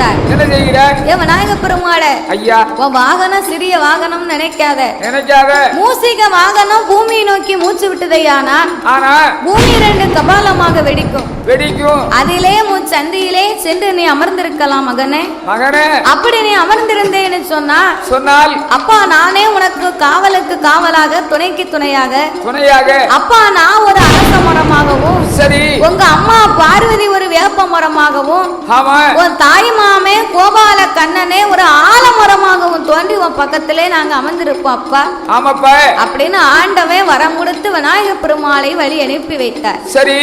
செய்தார் என்ன செய்கிறார் ஏ விநாயக பெருமாளே ஐயா. உன் வாகனம் சிறிய வாகனம் நினைக்காத. நினைக்காத. மூசிக வாகனம் பூமியை நோக்கி மூச்சு விட்டதையானால் ஆனா பூமி ரெண்டு கபாலமாக வெடிக்கும். வெடிக்கும். அதிலே முச்சந்தியிலே சென்று நீ அமர்ந்திருக்கலாம் மகனே. மகனே. அப்படி நீ அமர்ந்திருந்தேன்னு சொன்னா சொன்னால் அப்பா நானே உனக்கு காவலுக்கு காவலாக துணைக்கு துணையாக. துணையாக. அப்பா நான் ஒரு அரச மரமாகவும் ஆமா. உன் தாய் மாமே கோபால கண்ணனே ஒரு ஆலமரமாகவும் தோன்றி உன் பக்கத்திலே நாங்க அமர்ந்திருப்போம் அப்பா. ஆமாப்பா. அப்படின்னு ஆண்டவன் வரம் கொடுத்து விநாயக பெருமாளை வழி அனுப்பி வைத்தார். சரி.